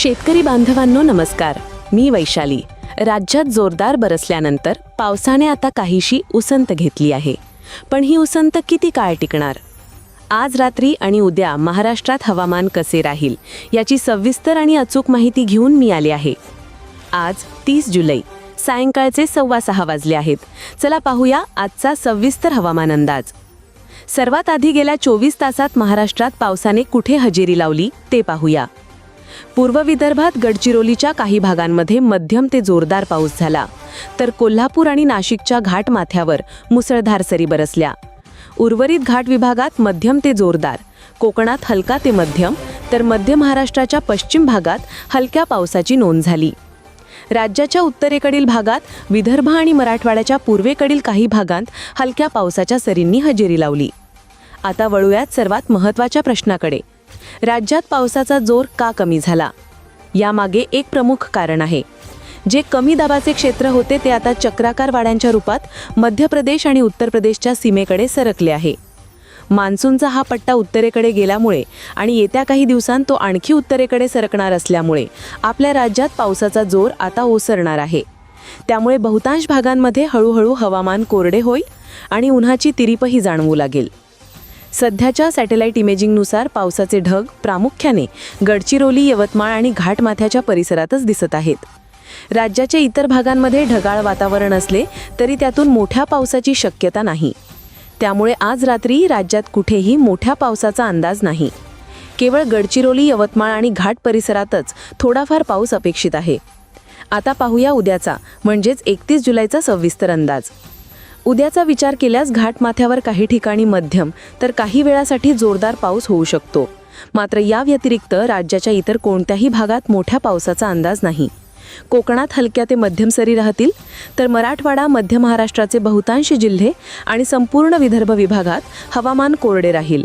शेतकरी बांधवांनो नमस्कार. मी वैशाली. राज्यात जोरदार बरसल्यानंतर पावसाने आता काहीशी उसंत घेतली आहे. पण ही उसंत किती काळ टिकणार? आज रात्री आणि उद्या महाराष्ट्रात हवामान कसे राहील याची सविस्तर आणि अचूक माहिती घेऊन मी आले आहे. आज तीस जुलै सायंकाळचे सव्वा सहा वाजले आहेत. चला पाहूया आजचा सविस्तर हवामान अंदाज. सर्वात आधी गेल्या चोवीस तासात महाराष्ट्रात पावसाने कुठे हजेरी लावली ते पाहूया. पूर्व विदर्भात गडचिरोलीच्या काही भागांमध्ये मध्यम ते जोरदार पाऊस झाला. तर कोल्हापूर आणि नाशिकच्या घाटमाथ्यावर मुसळधार सरी बरसल्या. उर्वरित घाट विभागात मध्यम ते जोरदार कोकणात हलका ते मध्यम तर मध्य महाराष्ट्राच्या पश्चिम भागात हलक्या पावसाची नोंद झाली. राज्याच्या उत्तरेकडील भागात विदर्भ आणि मराठवाड्याच्या पूर्वेकडील काही भागांत हलक्या पावसाच्या सरींनी हजेरी लावली. आता वळूयात सर्वात महत्त्वाच्या प्रश्नाकडे. राज्यात पावसाचा जोर का कमी झाला? यामागे एक प्रमुख कारण आहे. जे कमी दाबाचे क्षेत्र होते ते आता चक्राकार वाड्यांच्या रूपात मध्य प्रदेश आणि उत्तर प्रदेशच्या सीमेकडे सरकले आहे. मान्सूनचा हा पट्टा उत्तरेकडे गेल्यामुळे आणि येत्या काही दिवसांत तो आणखी उत्तरेकडे सरकणार असल्यामुळे आपल्या राज्यात पावसाचा जोर आता ओसरणार आहे. त्यामुळे बहुतांश भागांमध्ये हळूहळू हवामान कोरडे होईल आणि उन्हाची तिरीपही जाणवू लागेल. सध्याच्या सॅटेलाईट इमेजिंगनुसार पावसाचे ढग प्रामुख्याने गडचिरोली यवतमाळ आणि घाटमाथ्याच्या परिसरातच दिसत आहेत. राज्याच्या इतर भागांमध्ये ढगाळ वातावरण असले तरी त्यातून मोठ्या पावसाची शक्यता नाही. त्यामुळे आज रात्री राज्यात कुठेही मोठ्या पावसाचा अंदाज नाही. केवळ गडचिरोली यवतमाळ आणि घाट परिसरातच थोडाफार पाऊस अपेक्षित आहे. आता पाहूया उद्याचा म्हणजेच एकतीस जुलैचा सविस्तर अंदाज. उद्याचा विचार केल्यास घाटमाथ्यावर काही ठिकाणी मध्यम तर काही वेळासाठी जोरदार पाऊस होऊ शकतो. मात्र या व्यतिरिक्त राज्याच्या इतर कोणत्याही भागात मोठ्या पावसाचा अंदाज नाही. कोकणात हलक्या ते मध्यम सरी राहतील तर मराठवाडा मध्य महाराष्ट्राचे बहुतांश जिल्हे आणि संपूर्ण विदर्भ विभागात हवामान कोरडे राहील.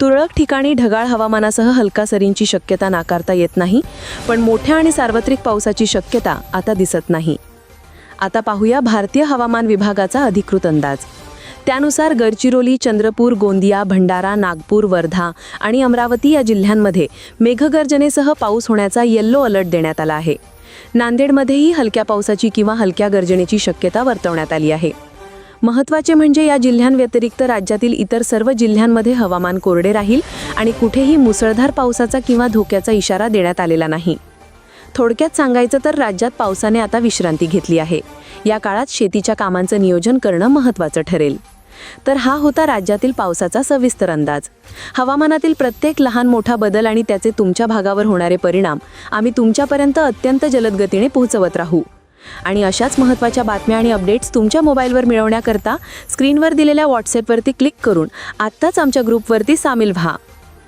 तुरळक ठिकाणी ढगाळ हवामानासह हलका सरींची शक्यता नाकारता येत नाही पण मोठ्या आणि सार्वत्रिक पावसाची शक्यता आता दिसत नाही. आता पाहूया भारतीय हवामान विभागाचा अधिकृत अंदाज. त्यानुसार गडचिरोली चंद्रपूर गोंदिया भंडारा नागपूर वर्धा आणि अमरावती या जिल्ह्यांमध्ये मेघगर्जनेसह पाऊस होण्याचा येल्लो अलर्ट देण्यात आला आहे. नांदेडमध्येही हलक्या पावसाची किंवा हलक्या गर्जनेची शक्यता वर्तवण्यात आली आहे. महत्त्वाचे म्हणजे या जिल्ह्यांव्यतिरिक्त राज्यातील इतर सर्व जिल्ह्यांमध्ये हवामान कोरडे राहील आणि कुठेही मुसळधार पावसाचा किंवा धोक्याचा इशारा देण्यात आलेला नाही. थोडक्यात सांगायचं तर राज्यात पावसाने आता विश्रांती घेतली आहे. या काळात शेतीच्या कामांचं नियोजन करणं महत्त्वाचं ठरेल. तर हा होता राज्यातील पावसाचा सविस्तर अंदाज. हवामानातील प्रत्येक लहान मोठा बदल आणि त्याचे तुमच्या भागावर होणारे परिणाम आम्ही तुमच्यापर्यंत अत्यंत जलद गतीने पोहोचवत राहू. आणि अशाच महत्त्वाच्या बातम्या आणि अपडेट्स तुमच्या मोबाईलवर मिळवण्याकरता स्क्रीनवर दिलेल्या व्हॉट्सॲपवरती क्लिक करून आत्ताच आमच्या ग्रुपवरती सामील व्हा.